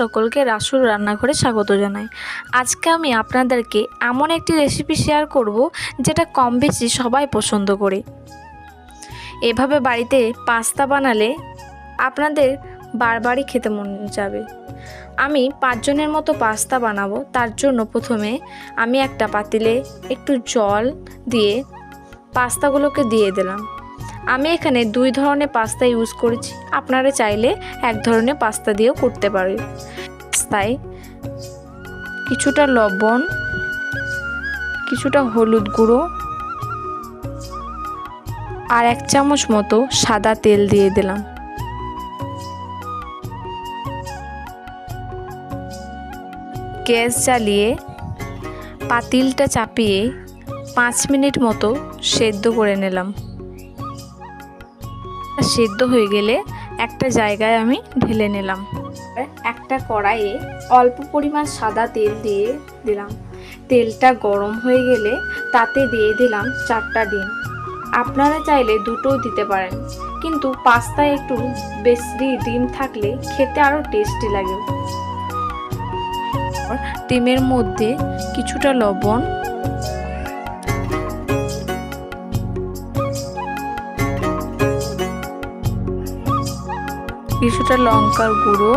সকলকে রাসুর রান্নাঘরে স্বাগত জানাই। আজকে আমি আপনাদেরকে এমন একটি রেসিপি শেয়ার করব, যেটা কম বেশি সবাই পছন্দ করে। এভাবে বাড়িতে পাস্তা বানালে আপনাদের বারবারই খেতে মন যাবে। আমি পাঁচজনের মতো পাস্তা বানাবো, তার জন্য প্রথমে আমি একটা পাতিলে একটু জল দিয়ে পাস্তাগুলোকে দিয়ে দিলাম। আমি এখানে দুই ধরনের পাস্তা ইউজ করেছি। আপনারা চাইলে এক ধরনের পাস্তা দিয়েও করতে পারেন। পাস্তায় কিছুটা লবণ, কিছুটা হলুদ গুঁড়ো আর এক চামচ মতো সাদা তেল দিয়ে দিলাম। গ্যাস জ্বালিয়ে পাতিলটা চাপিয়ে পাঁচ মিনিট মতো সেদ্ধ করে নিলাম। সেদ্ধ হয়ে গেলে একটা জায়গায় আমি ঢেলে নিলাম। একটা কড়াইয়ে অল্প পরিমাণ সাদা তেল দিয়ে দিলাম। তেলটা গরম হয়ে গেলে তাতে দিয়ে দিলাম চারটা ডিম। আপনারা চাইলে দুটোও দিতে পারেন কিন্তু পাস্তায় একটু বেশি ডিম থাকলে খেতে আরও টেস্টি লাগে। ডিমের মধ্যে কিছুটা লবণ কিছুটা লঙ্কার গুঁড়ো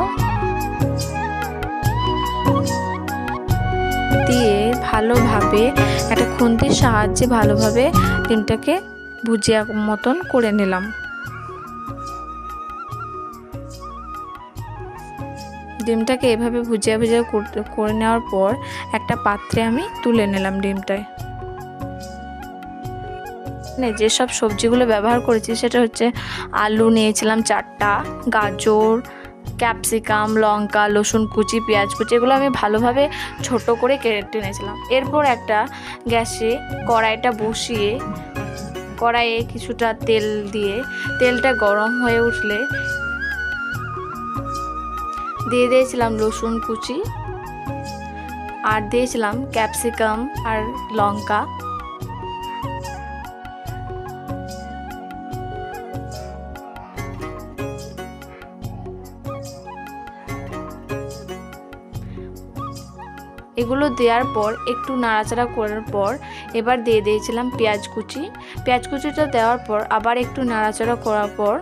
দিয়ে ভালোভাবে, একটা খুন্তির সাহায্যে ভালোভাবে ডিমটাকে ভুজিয়া মতন করে নিলাম। ডিমটাকে এভাবে ভুজিয়া ভুজিয়া করে নেওয়ার পর একটা পাত্রে আমি তুলে নিলাম ডিমটায়। যেসব সবজিগুলো ব্যবহার করেছি সেটা হচ্ছে আলু নিয়েছিলাম চারটা, গাজর, ক্যাপসিকাম, লঙ্কা রসুন কুচি, পেঁয়াজ কুচি, এগুলো আমি ভালোভাবে ছোট করে কেটে নিয়েছিলাম এরপর একটা গ্যাসে কড়াইটা বসিয়ে, কড়াইয়ে কিছুটা তেল দিয়ে, তেলটা গরম হয়ে উঠলে দিয়ে দিয়েছিলাম রসুন কুচি আর দিয়েছিলাম ক্যাপসিকাম আর লঙ্কা। এগুলো দেওয়ার পর, একটু নাড়াচাড়া করার পর, এবার দিয়ে দিয়েছিলাম পেঁয়াজ কুচি। পেঁয়াজ কুচিটা দেওয়ার পর, আবার একটু নাড়াচাড়া করার পর,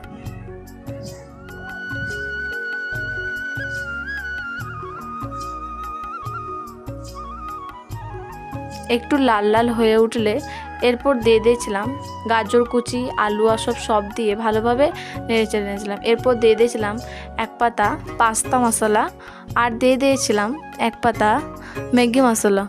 একটু লাল লাল হয়ে উঠলে এরপর দিয়ে দিয়েছিলাম গাজর কুচি, আলু সব সব দিয়ে ভালোভাবে নেড়ে চেড়ে নিয়েছিলাম। এরপর দিয়ে দিয়েছিলাম এক পাতা পাস্তা মশলা আর দিয়ে দিয়েছিলাম এক পাতা ম্যাগি মশলা।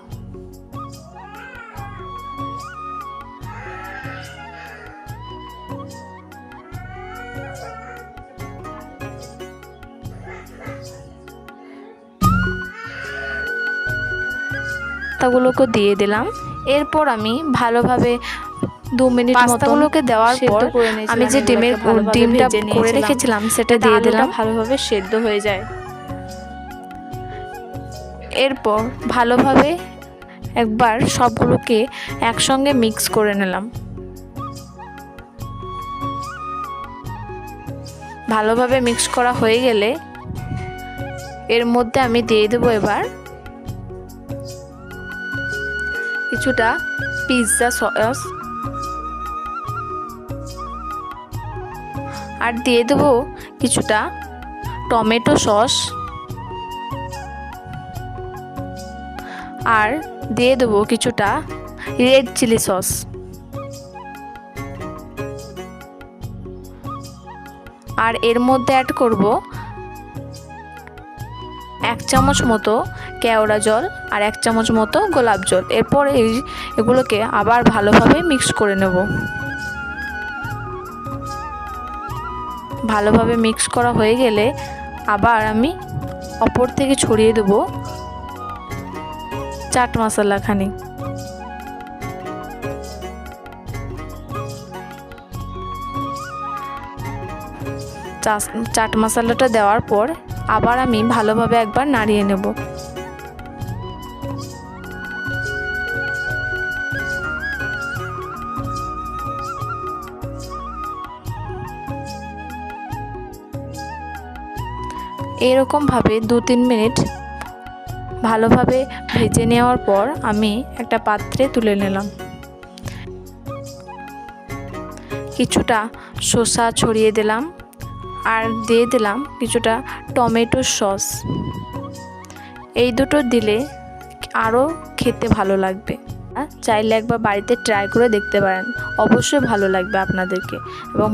পাস্তাগুলোকে দিয়ে দিলাম। এরপর আমি ভালোভাবে দু মিনিট পাস্তাগুলোকে দেওয়ার পর আমি যে ডিমের ডিমটা করে রেখেছিলাম সেটা দিয়ে দিলাম। ভালোভাবে সেদ্ধ হয়ে যায়। এরপর ভালোভাবে একবার সবগুলোকে একসঙ্গে মিক্স করে নিলাম। ভালোভাবে মিক্স করা হয়ে গেলে এর মধ্যে আমি দিয়ে দেবো এবার কিছুটা পিৎজা সস আর দিয়ে দেবো কিছুটা টমেটো সস। আর দিয়ে দেবো কিছুটা রেড চিলি সস আর এর মধ্যে অ্যাড করব এক চামচ মতো কেওড়া জল আর এক চামচ মতো গোলাপ জল। এরপর এই এগুলোকে আবার ভালোভাবে মিক্স করে নেব। ভালোভাবে মিক্স করা হয়ে গেলে আবার আমি অপর থেকে ছড়িয়ে দেবো চাট মশলা খানি চাট মশলাটা দেওয়ার পর আবার আমি ভালোভাবে একবার নাড়িয়ে নেব। এরকমভাবে দু তিন মিনিট ভালোভাবে ভেজে নেওয়ার পর আমি একটা পাত্রে তুলে নিলাম। কিছুটা শসা ছড়িয়ে দিলাম। আর দিয়ে দিলাম কিছুটা টমেটো সস। এই দুটো দিলে আরও খেতে ভালো লাগবে। চাইলে একবার বাড়িতে ট্রাই করে দেখতে পারেন। অবশ্যই ভালো লাগবে আপনাদেরকে। এবং